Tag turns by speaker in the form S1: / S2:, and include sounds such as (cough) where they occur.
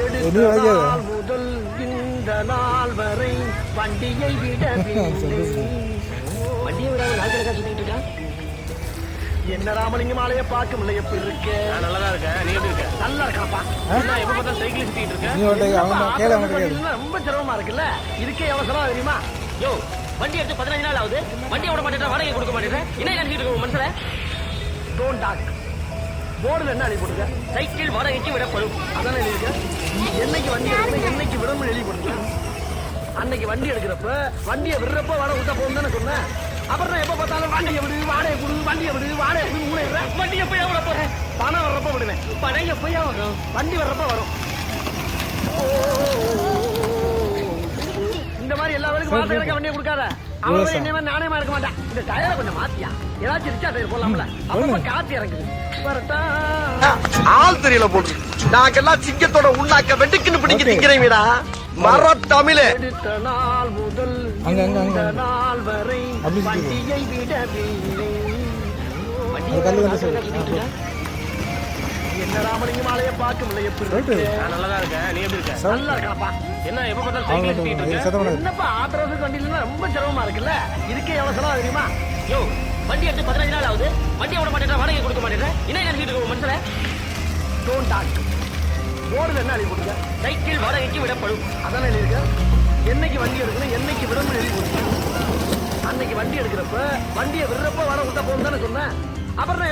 S1: நாள் முதல் இந்த நாள் வரை வண்டியை விடவில்லை (laughs) வண்டியை விடாத நாள் கணக்கா சுத்திட்டு இருக்கா என்ன ராமலிங்கம் ஆலைய பார்க்க முடியல எப்படி இருக்கு.
S2: நல்லா தான் இருக்கேன். நீ எப்படி இருக்க?
S1: நல்லா இருக்காப்பா
S2: நான் எப்ப பார்த்தா சைக்கிள் சுத்திட்டு இருக்கேன்?
S1: ரொம்ப சிரமமா இருக்குல்ல. இதுக்கே அவசரம் தெரியுமா?
S2: யோ வண்டி எடுத்து பதினஞ்சு நாள் ஆகுது. வண்டி விட மாட்டேன் வாடகை கொடுக்க மாட்டேன் என்ன நினைச்சிட்டு இருக்க மனசுல?
S1: டோன்ட் டாக் போர்டுல என்ன எழுதி போட்டுருக்க?
S2: சைக்கிள் வாடகைக்கு விடப்படும்.
S1: அதானே எழுதிருக்க என்னைக்கு வண்டி எடுக்கணும்? என்னைக்கு விடணும்னு எழுதி கொடுங்க. அன்னைக்கு வண்டி எடுக்கிறப்ப வண்டியை விடுறப்ப வாட விட்ட போகும் தானே சொன்னேன். அப்புறம் நான் எப்ப பார்த்தாலும் வண்டியை விடு வாடகை கொடு வண்டியை விடு வாடகை கொடு மூணு
S2: வண்டியை போய் எவ்வளோ போறேன்?
S1: பணம் வர்றப்ப விடுவேன்.
S2: படம் போய் வரும்?
S1: வண்டி வர்றப்ப வரும். இந்த மாதிரி எல்லா வேலைக்கும் வாடகை வண்டியை கொடுக்காத. அவன் என்னை மாதிரி நானே இருக்க மாட்டேன். இந்த டயரை கொஞ்சம் மாத்தியா? ஏதாச்சும் ரிச்சா டயர் போடலாம்ல? அப்பப்ப காத்து இறங்குது. ஆள் தெரியல போட்டு. நாங்கெல்லாம் சிங்கத்தோட உண்ணாக்க வெட்டுக்குன்னு பிடிக்க. திங்கிறீங்கடா மர தமிழ். நாள் முதல் நாள் வரை. வண்டியை விடவில்லை. ராமலிங்கம் ஆலைய பார்க்க முடியல எப்படி
S3: சொல்லிட்டு.
S1: இருக்கு?
S2: நான் நல்லா தான் இருக்கேன் நீ எப்படி இருக்க?
S1: நல்லா இருக்காப்பா
S2: என்ன எப்ப பார்த்தா சைக்கிள் சுத்திட்டு இருக்க.
S1: என்னப்பா ஆத்திரத்துக்கு வண்டியில ரொம்ப சிரமமா இருக்குல்ல? இதுக்கே எவ்வளவு செலவு தெரியுமா?
S2: யோ வண்டி எடுத்து பதினஞ்சு நாள் ஆகுது. வண்டி விட மாட்டேன் வாடகை கொடுக்க மாட்டேன் என்ன நினைச்சிட்டு இருக்க
S1: டோன்ட் டாக் போர்டுல என்ன எழுதி போட்டுருக்க
S2: சைக்கிள் வாடகைக்கு விடப்படும்.
S1: அதானே எழுதிருக்க என்னைக்கு வண்டி எடுக்கணும் என்னைக்கு விடணும் எழுதி போட்டுருக்க அன்னைக்கு வண்டி எடுக்கிறப்ப வண்டியை விடுறப்ப வர விட்டா போகும் தானே சொன்னேன். அப்புறம்